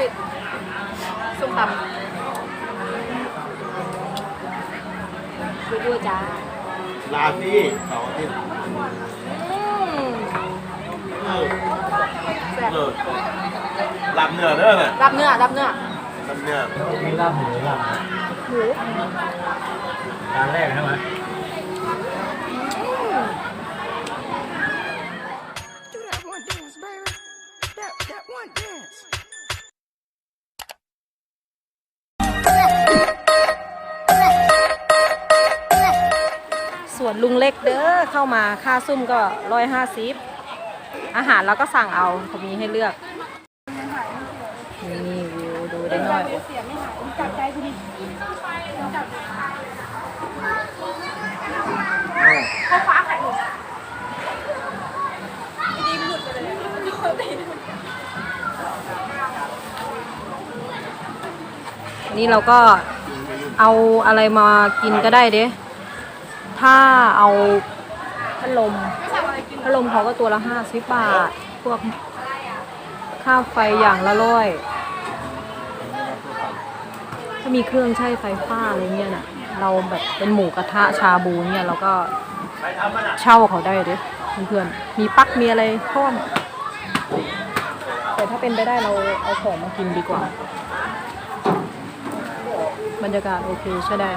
วิดส้มตำยั่วๆจ้าลาที่เสาร์อาทิตย์อืมเออเลิศลาบเนื้อเด้อน่ะรับเนื้อรับเนื้อลาบเนื้อมีลาบหมูลาบหมูจานแรกใช่ไหม วนลุงเล็กเด้อเข้ามาค่าซุ่มก็ร้อยห้าสิบอาหารเราก็สั่งเอาเขามีให้เลือก นี่วิวดูได้หน่อยนี่เราก็เอาอะไรมากินก็ได้เด้ ถ้าเอาพัดลมพัดลมเขาก็ตัวละห้าสิบบาท พวกค่าไฟอย่างละร้อย ถ้ามีเครื่องใช้ไฟฟ้าอะไรเงี้ยน่ะ เราแบบเป็นหมูกระทะชาบูเนี่ยเราก็เช่าเขาได้ด้เพื่อนๆ มีปักมีอะไรพร้อมแต่ถ้าเป็นไปได้เราเอาของมากินดีกว่า บรรยากาศโอเคใช่ได้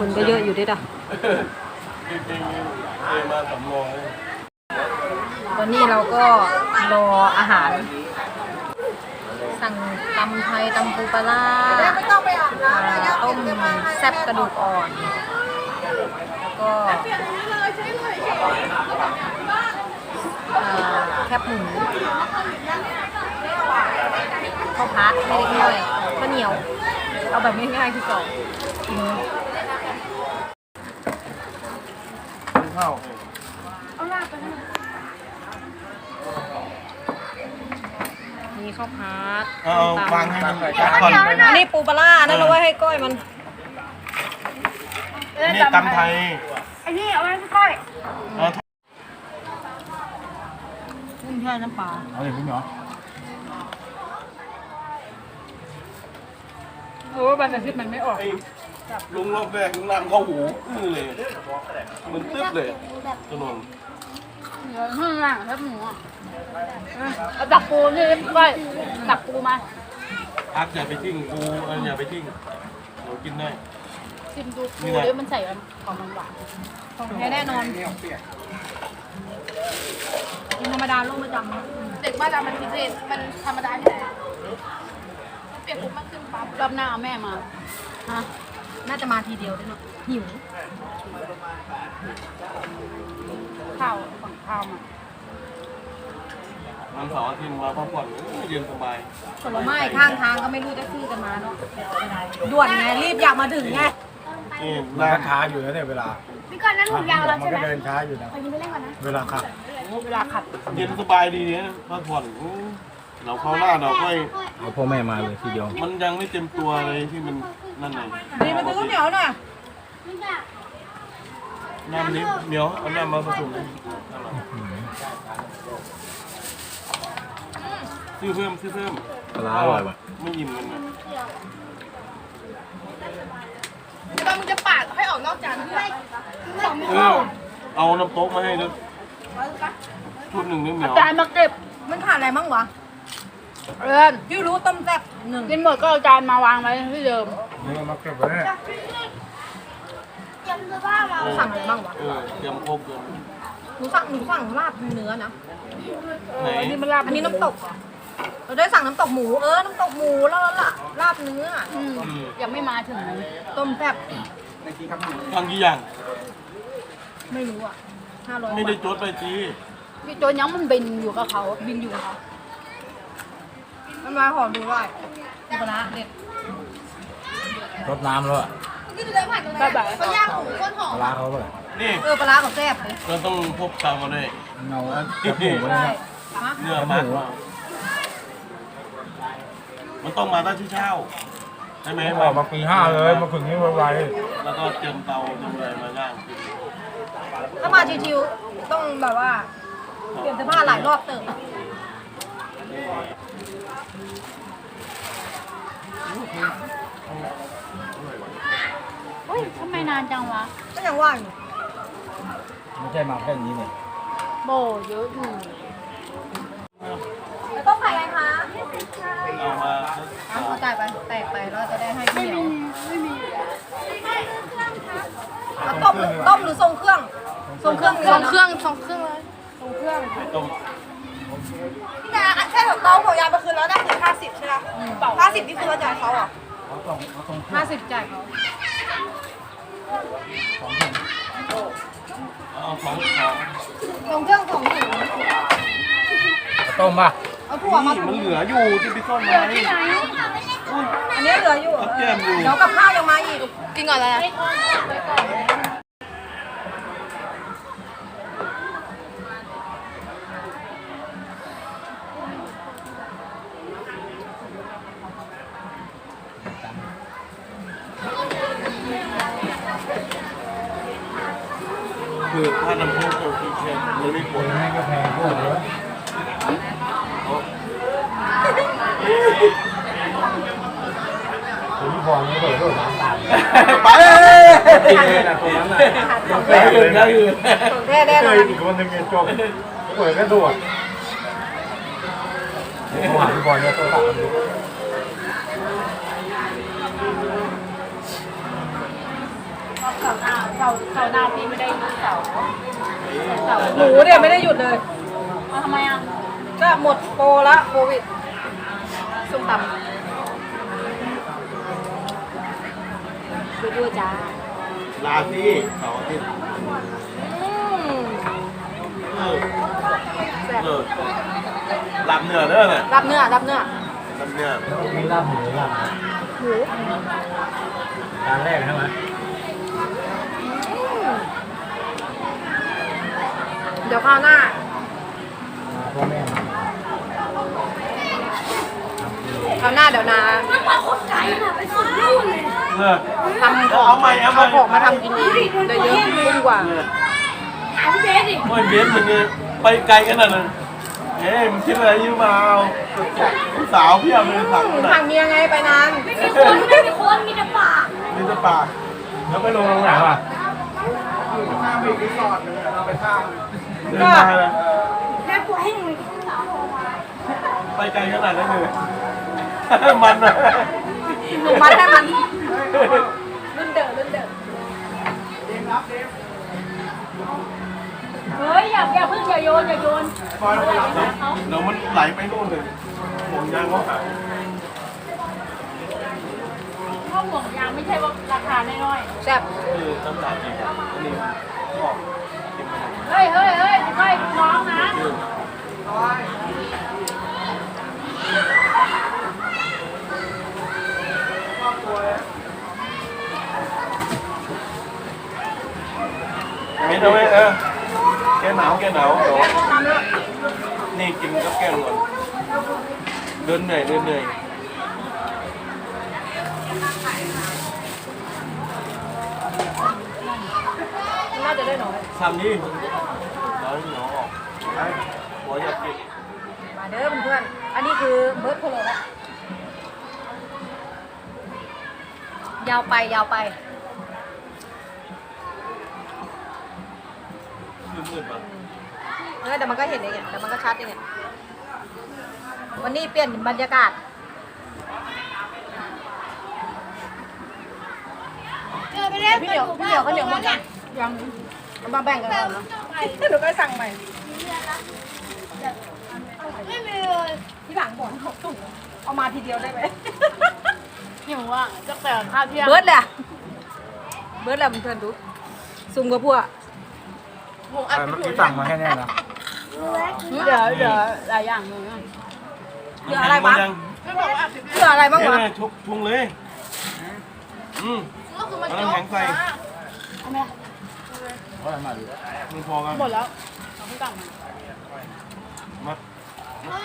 คนก็เยอะอยู่ด้วยอะจริงๆเอมาสำรองเลยตอนนี้เราก็รออาหาร สั่งตำไทยตำปูปลาร้าต้มแซ่บกระดูกอ่อน แล้วก็เอ่อแคบหมูข้าวพัดให้เล็กน้อยข้าวเหนียว เอาแบบง่ายๆที่ก่อนกินข้าวมีข้าวพัดเอาวางให้มันก่อนนนี้ปูปลาร้านั่นเอาไว้ให้ก้อยมันนี่ตำไทยอันนี้เอาไว้ให้ก้อยเอากุ้งแช่น้ำปลาเอาอย่างนี้เหรอ โอ้ใบกระซิบมันไม่ออก ไอ้ลุงรอบแรกลุงนำเข้าหูอื้อเลยมันตึ๊บเลยถนนเดี๋ยวข้างล่างแล้วหมูอะเอาตักปูนี่ก้อยตักปูมาพักอย่าไปทิ้งกูเอออย่าไปทิ้งเดี๋ยวกินได้ชิมดูปูเดี๋ยวมันใส่ของมันหวานของแท้แน่นอนกินธรรมดาโลกประจเด็กบ้านเรามันพิเศษมันธรรมดาที่ไหนเปลี่ยนปุ๊บมันขึ้นปั๊บ รอบหน้าเอาแม่มาำฮะน่าจะมาทีเดียวด้วยเนาะหิวข้าวฝั่งข้าวมาวันเสาร์อาทิตย์มาพักผ่อนเย็นสบายผลไม้ข้างทางก็ไม่รู้จะซื้อกันมาเนาะด่วนไงรีบอยากมาถึงไงนี่มันร้าก็นช้าอยู่นะเนี่ยเวลาพี่ก้อยนั่นผมยาวแล้วมันใช่ไหมก็เดินช้าอยู่นะไปยินไปเล่นก่อนนะเวลาขับเวลาขัดเย็นสบายดีเนี่ยพักผ่อน อื้อเราเข้าหน้าเราค่อยเอาพ่อแม่มาเลยทีเดียวมันยังไม่เต็มตัวเลยที่มันนั่นไงนี่มาซื้อข้าวเหนียวหน่อยน้ำนี้เหนียวเอาน้ำมาผสมกันอร่อยซื้อเพิ่มซื้อเพิ่มปลาร้าอร่อยป่ะไม่อิ่มกันนะตอนมึงจะปาดให้ออกนอกจานเพื่อเออเอาน้ำโต๊กมาให้ด้วยชุดหนึ่งนี่เหนียวจานมาเก็บมันขาดอะไรมั่งวะ เอินพี่รู้ต้มแซ่บหนึ่งกินหมดก็เอาจานมาวางไว้ที่เดิม นี่มาเก็บไว้เนี่ยสั่งอะไรบ้างวะเออเตรียมครบเลยหนูสั่งหนูสั่งลาบเนื้อนะ ไหนอันนี้มันลาบอันนี้น้ำตกเหรอเราได้สั่งน้ำตกหมูเออ น้ำตกหมูแล้วล่ะลาบเนื้ออืมยังไม่มาถึงต้มแซ่บทางกี่อย่าง ไม่รู้อะห้าร้อยไม่ได้จดไปจีพี่โจนยังมันบินอยู่กับเขาบินอยู่กับเขา มันมาหอมดูได้ดูปลาร้าเด็ดรดน้ำแล้วอะแบบแบบปลาร้าเขาเลยนี่เออปลาร้าของแซ่บเลยเราต้องพบตามมาด้วยเงาแคบหมูไว้ใช่เนี่ยฮะเนื้อมากกว่ามันต้องมาตั้งที่เช่าใช่ไหมออกมาปีห้าเลย มาถึงนี่ไวแล้วก็เตรียมเตาเตรียมอะไรมาย่างกินถ้ามาชิวๆต้องแบบว่าเปลี่ยนเสื้อผ้าหลายรอบเติมๆ เฮ้ยทำไมนานจังวะ ก็ยังว่างอยู่ไม่ใช่มาแค่นี้เนี่ยโบเยอะอยู่แล้วต้องใส่อะไรคะเอามาเอาเอาจ่ายไปแตกไปแล้วจะได้ให้พี่เหนียวเอาต้มต้มหรือทรงเครื่อง ทรงเครื่องส่งเครื่องส่งเครื่องเลยทรงเครื่องไข่ต้ม พี่นาแค่ของเราของยายไปคืนแล้วได้คือห้าสิบใช่ไหมห้าสิบนี่คือเราจ่ายเขาเหรอเขาต้องเขาต้องห้าสิบจ่ายเขาเอาของของทรงเครื่องของหนูต้มป่ะเอาถั่วมานี่มันเหลืออยู่ที่ไปซ่อนไว้อันนี้เหลืออยู่เอาแก้มอยู่เดี๋ยวกับข้าวยังมาอีกกินก่อนเลยนะ คือถ้าน้ำพุโอเคเชนมันไม่ปวดแม่ก็แพงพวกเลยผมพอไม่เปิดด้วยน้ำตาลไปกินเลยนะตรงนั้นน่ะแพ้อื่นแพ้อื่นแน่แน่เคนอยอีกคนหนึ่งเนี่ยจบเปิดก็โดดเขาหาพี่บอลเนี่ยตัวตัดกัน เสาร์หน้าเสาร์เสาร์หน้าพี่ไม่ได้ดูเสาร์เสาร์หมูเนี่ยไม่ได้หยุดเลยเอาทำไมอะก็หมดโปรละโควิดส้มตำดูดูจ้าลาที่เสาร์อาทิตย์อืมเออเออหลับเหนือเด้อน่ะรับเนื้อรับเนื้อหลับเหนือมีลาบหมูลาบหมูจานแรกใช่ไหม ดี๋ยวคราวหน้าพ่อแม่คราวหน้าเดี๋ยวนาเออทำของเอาใหม่เอาใหม่เอาของมาทำกินเองจะเยอะขึ้นกว่าโอ้ยเบสมึงเนี่ยไปไกลขนาดนั้นเอ้ยมึงคิดอะไรอยู่มาเอาสาวเพี่เอาเลยสั่งทาน่ะงเมียไงไปนานมีคนี่จะปากแล้วไปลงตรงไหนวะเดินมาเลยไป ไกลขนาดนั้นเลยมันนะหนูมัดให้มันรุ่นเดอรุ่นเดอเฮ้ยอย่าอย่าเพิ่งอย่าโยนอย่าโยนเดี๋ยวมันไหลไปนู่นเลยห่วงยางเขาหายข้าวห่วงยางไม่ใช่ว่าราคาน้อยแซ่บคือน้ำตาลจริงอันนี้ออกกินไปๆเฮ้ยเฮ้ยเฮ้ย ไม่ดูน้องนะเม็ดเอาไว้เออแกหนาวแกหนาวเดี๋ยวนี่กินกับแกล้วนเดินเหนื่อยเดินเหนื่อยน่าจะได้น้อยทำนี่ ร้อยหนอออกไอ้หัวอยากกินมาเด้อเพื่อนๆอันนี้คือเบิร์ดโคโลละยาวไปยาวไปมืดๆป่ะเออแต่มันก็เห็นเองเนี่ยแต่มันก็ชัดเองเนี่ยวันนี้เปลี่ยนบรรยากาศเจอไปเล่นพี่เหนียวพี่เหนียวก็เหนียวหมดยังยังเอามาแบ่งกันก่อนเนาะ หนูก็สั่งใหม่ไม่มีเลยที่หลังบอกเอาถุงเอามาทีเดียวได้ไหมหิวอะจะแต่ข้าวเที่ยงเบิร์ดเลยอะเบิร์ดเลยเพื่อนๆดูซุ่มกับพวกเมื่อกี้สั่งมาแค่นี้นะเดี๋ยวเดี๋ยวหลายอย่างเลยอะเหลืออะไรมับ้างนยังเหลืออะไรบ้างเนี่วะยชุบชุงเลยอืมเอาน้ำแข็งใส่ เอาไหมว่ามาดิมึงพอกันหมดแล้วเอาที่สั่งมามา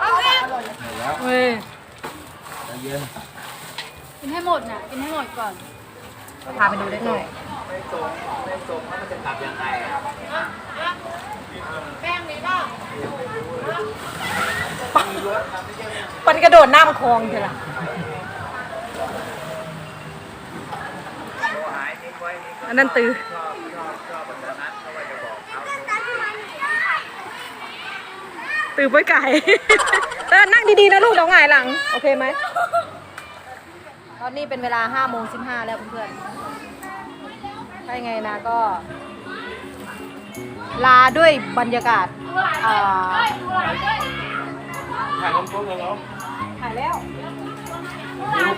เอาเฮ้ยใจเย็นกินให้หมดน่ะกินให้หมดก่อนพาไปดูได้หน่อยแป้งมีป่ะปันกระโดดน้ำคลองเถอะล่ะอันนั้นตือ ตือป้อไก่ เออนั่งดีๆนะลูกเดี๋ยวหงายหลัง โอเคไหม ตอนนี้เป็นเวลา5โมง15 แล้วเพื่อนๆถ้ายังไงนะก็ ลาด้วยบรรยากาศอ่าถ่ายน้ำซุปเลยเนาะถ่ายแล้ว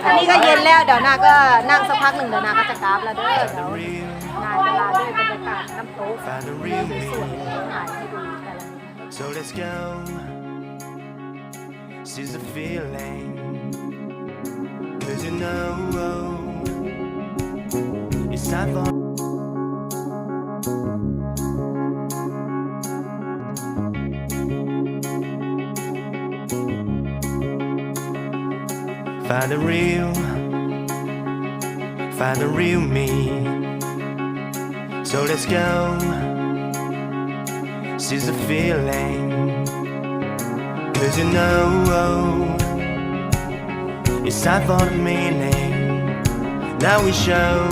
อันนี้ก็เย็นแล้วเดี๋ยวนาก็นั่งสักพักหนึ่งเดี๋ยวนาก็จะกราฟแล้วเด้อเดี๋ยวนาจะลาด้วยบรรยากาศน้ำตก Find the real สวยๆถ่าย So let's go. Seize the feeling. Cause you know oh, it's time for. Find the real, find the real me. So let's go seize the feeling. Cause you know it's time for the meaning. Now we show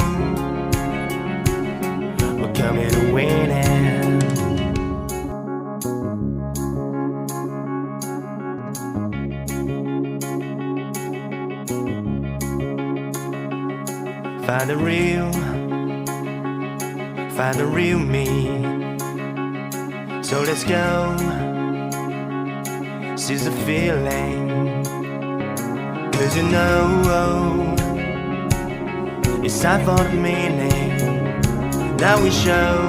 we're coming to winning. Find the real, find the real me. So let's go. Seize the feeling. Cause you know oh, it's time for the meaning. that we show.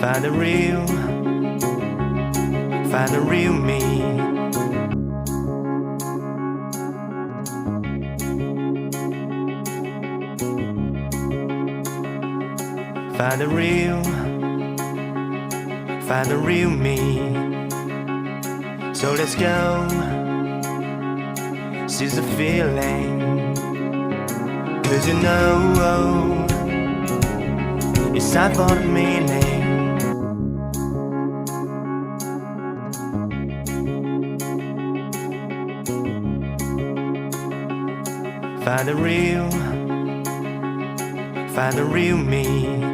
Find the real, find the real me. Find the real, find the real me. So let's go, seize the feeling. Cause you know oh, it's time for the meaning. Find the real, find the real me.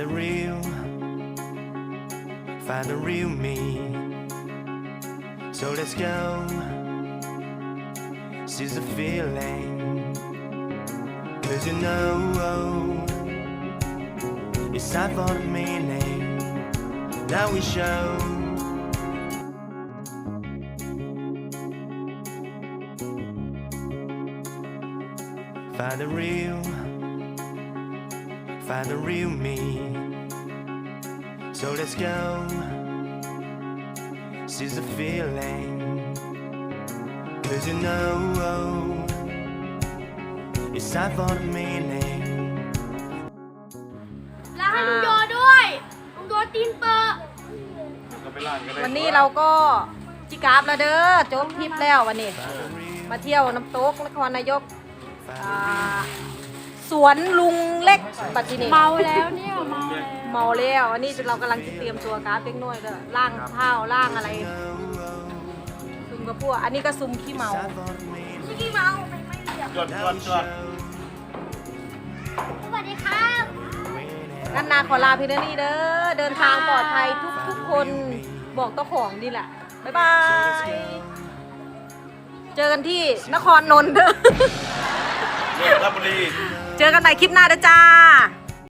Find the real, find the real me. So let's go. Seize the feeling. Cause you know oh, it's time for the meaning. Now we show. Find the real, find the real me. So let's go, seize the feeling. Cause you know it's time for the meaning. แล้วให้ลุงโยด้วยลุงโยตีนเปอร์เราไปร้านก็ได้วันนี้เราก็จิกราฟแล้วเด้อจบทริปแล้ววันนี้ มาเที่ยวน้ำตกนครนายกอ่า สวนลุงเล็กปัจจุบันเมาแล้วเนี่ยเมาแล้วเมาแล้วอันนี้เรากำลังจะเตรียมตัวกราฟเล็กน้อยก็ล่างข้าวล่างอะไรซุมกระพวกอันนี้ก็ซุมขี้เมาพี่เมาไม่ไม่เดียวจวดจวดจวดสวัสดีครับกันนาขอลาพี่เดนี่เด้อเดินทางปลอดภัยทุกทุกๆคนบอกเจ้าของดีแหละบ๊ายบายเจอกันที่นครนนท์เด้อเมืองราชบุรี เจอกันใหม่คลิปหน้านะจ้า